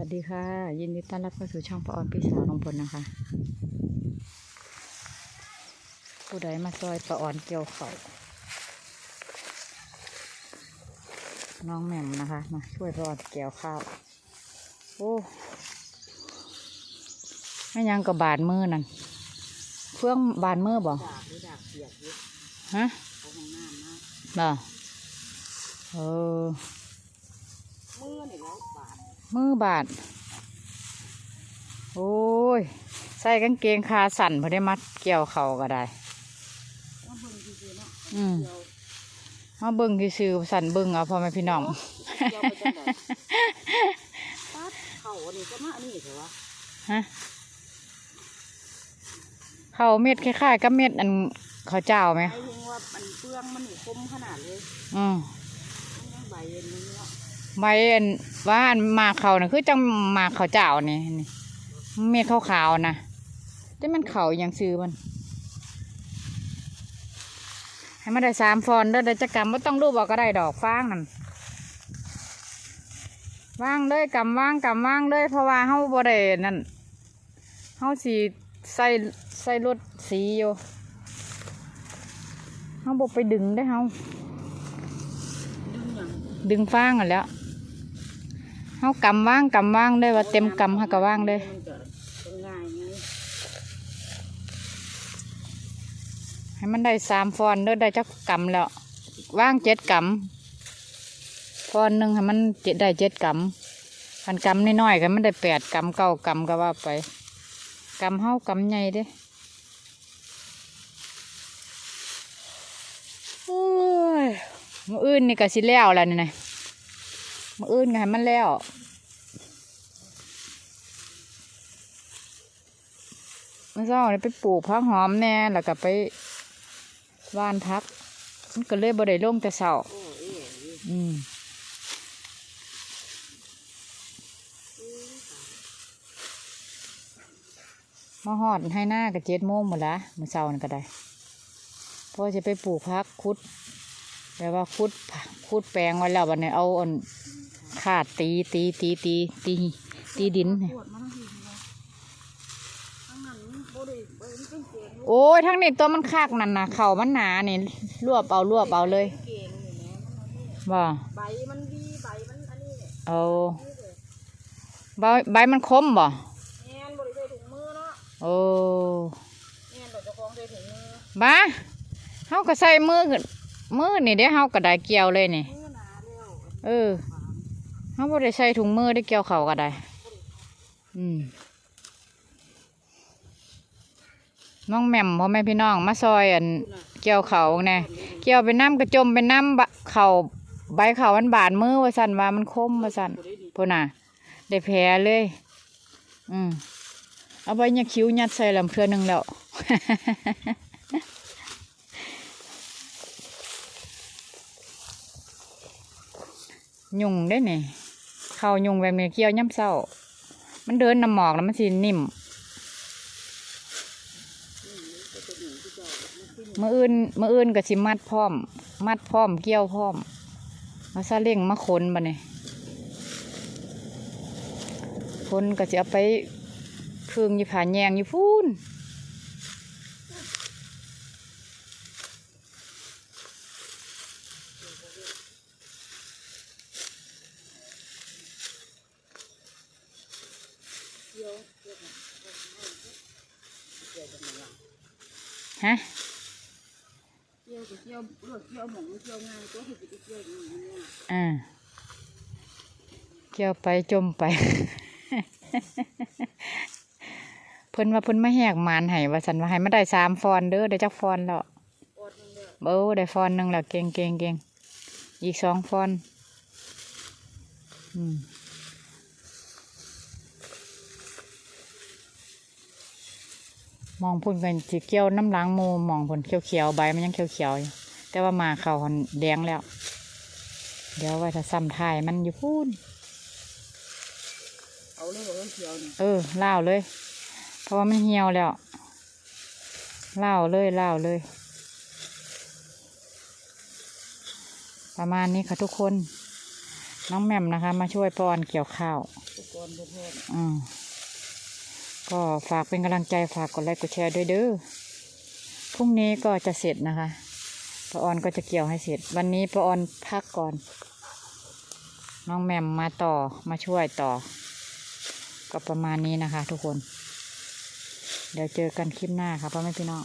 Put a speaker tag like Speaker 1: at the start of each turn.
Speaker 1: วัสดีค่ะ ยินดีต้อนรับเข้าสู่ช่องปออนพี่สาวของพลนะคะ ผู้ใดมาซอยปออนเกี่ยวเขาวน้องแหม่มนะคะ มาช่วยปออนเกี่ยวข้าวโอ้ไม่ยังกับบาดมือนั่นเฟื่องบาดมือบ่
Speaker 2: ดาบหรือก
Speaker 1: ฮะ
Speaker 2: น้ำนะ
Speaker 1: บ่เออ
Speaker 2: มือนี่แล้ว
Speaker 1: มือบาดโอ้ย ใส่กางเกงขาสั่นพอได้มัดเกี่ยวเขาก็ได้
Speaker 2: ว่าเบิ่งซื่อๆเนาะ
Speaker 1: อืม
Speaker 2: เกี่ยว
Speaker 1: มาเบิ่งซื่อๆสั่นเบิ่งเอาพ่อแม่พี่น้อง
Speaker 2: เกี่ยวไปจังไดปัดเข่าอันนี้ก็มาอันนี้เถอะวะ
Speaker 1: ฮะเขาเม็ดคล้ายๆกับเม็ดอันเขาวเจ้าไหม
Speaker 2: ไอ้ยิงว่ามันเปลืองมันนี่คมขนาดเลย
Speaker 1: อืม
Speaker 2: มันยังใบเย็นเลยเนาะ
Speaker 1: ใบอันว่าอันมาเขาน่ะคือจังมาเขาเจ้านี่นี่เม็ดขาวๆนะแต่มันเขาอย่างซื้อมัน ให้มันได้สามฟอนเด้อเดี๋ยวจะกำไม่ต้องรูปบอกก็ได้ดอกฟางนั่นว่างเลยกำว่างกำว่างเลยเพราะว่าเฮาบ่ได้นั่นเฮาสีใส่ใส่รถสีอยู่เฮาบ่ไปดึงได้เฮา
Speaker 2: ดึง
Speaker 1: ฟางอะแล้ว เฮากำว่างกำว่างได้ว่าเต็มกำเฮาก็ว่างเลยให้มันได้สามฟอนเด้อได้จักกำแล้วว่างเจ็ดกำฟอนหนึ่งให้มันเจ็ดได้เจ็ดกำพันกำน้อยๆก็มันได้แปดกำเก้ากำก็ว่าไปกำเฮากำใหญ่เด้โอ้ยมืออื่นนี่ก็สิแล้วแล้วนี่นะ มืออื่นก็ให้มันแล้วมื่อเช้านี่ไปปลูกผักหอมแน่แล้วก็ไปว่านพัก มันก็เลยบ่ได้ลงแต่เช้า
Speaker 2: อื
Speaker 1: มมาหอดให้หน้ากับเจ็ดโมงหมดละมื้อเช้านี่ก็ได้เพราะจะไปปลูกพักคุดแปลว่าคุดคุดแปลงไว้แล้ววันนี้เอาอน ขาดตีตีตีตีตีตีดินนี่
Speaker 2: ปวดมาทั้งทีเลยทั้งนั้นบ่ได้บ่ได้เป็นเกง
Speaker 1: โอ้ยทั้งนี้ตัวมันคากนั่นนะเข่ามันหนานี่รวบเอารวบเอาเลย
Speaker 2: เกงอยู่แหนะมันอันนี้
Speaker 1: บ่
Speaker 2: ใบมันดีใบมันอันนี้เนี่ย
Speaker 1: เอา
Speaker 2: นี่เลย
Speaker 1: ใบใบมันคมบ่
Speaker 2: แอนบริใส่ถุงมือเนาะ
Speaker 1: โอ้
Speaker 2: แอนดอกเจะคล้าของใส่ถุงมือ
Speaker 1: บ้าเฮาก็ใส่มือขึ้นมือนี่เด้เฮาก็ได้เกี่ยวเลยนี่
Speaker 2: มือหนาเร็ว
Speaker 1: เออ เฮาบ่ได้ใส่ถุงมือได้เกี่ยวเขาก็ได้ อืมน้องแหม่มพ่อแม่พี่น้องมาซอยอัน
Speaker 2: คุณน่ะ
Speaker 1: เกี่ยวเขาแน่เกี่ยวเป็นน้ำกระจมเป็นน้ำบะเขาใบเขามันบาดมือว่าสั่นว่ามันคมว่าสั่นพุ่นน่ะ ได้แผลเลย อืมเอาใบยาคิ้วยัดใส่ลำเพื่อหนึ่งแล้วยุงได้นี่ เขายุงแบบนี้เกี่ยวย่ำเศร้า มันเดินน้ำหมอกแล้วมันสินิ่มมืออื่นมืออื่นก็สิมัดพร้อม มัดพร้อมเกี่ยวพร้อม มาซาเล่งมาขนบะเนี่ยคนก็จะเอาไปเครื่องอยู่ผาแยงอยู่พูน
Speaker 2: เกี่ยวเกี่ยวกันเกี่ยวกันหลัง
Speaker 1: ฮะ
Speaker 2: เกี่ยวกับเกี่ยวเลือกเกี่ยวหมองเกี่ยวง่ายตัวคือจะไปเกี่ยวอย่างนี้เนี่ย
Speaker 1: อ่าเกี่ยวไปจมไปเพิ่นว่าเพิ่นมาแหกหมานให้ว่าสันว่าให้มาได้สามฟอนเด้อได้จักฟอนแล้ว
Speaker 2: อดนึงเด้อ
Speaker 1: เบ้ได้ฟอนหนึ่งแล้วเก่งเก่งเก่งอีกสองฟอน อืม มองพุ่นกันสีเกี่ยวน้ำล้างมูมองพุ่นเขียวๆใบมันยังเขียวๆอยู่แต่ว่ามาเขาหันแดงแล้ว เดี๋ยวไว้ถ้าซ้ำทายมันอยู่พูน
Speaker 2: เอาเลยว่าเกี่ยวนี่
Speaker 1: เออเล่าเลย เพราะว่ามันเหี่ยวแล้วเล่าเลยเล่าเลย ประมาณนี้ค่ะทุกคน น้องแหม่มนะคะ มาช่วยปอนเกี่ยวข้าว
Speaker 2: อุปกรณ์บ่พร้อ
Speaker 1: อืม ก็ฝากเป็นกำลังใจฝากกดไลค์กดแชร์ด้วยเด้อพรุ่งนี้ก็จะเสร็จนะคะปาออนก็จะเกี่ยวให้เสร็จ วันนี้ปาออนพักก่อน น้องแหม่มมาต่อมาช่วยต่อ ก็ประมาณนี้นะคะ ทุกคน เดี๋ยวเจอกันคลิปหน้าค่ะพ่อแม่พี่น้อง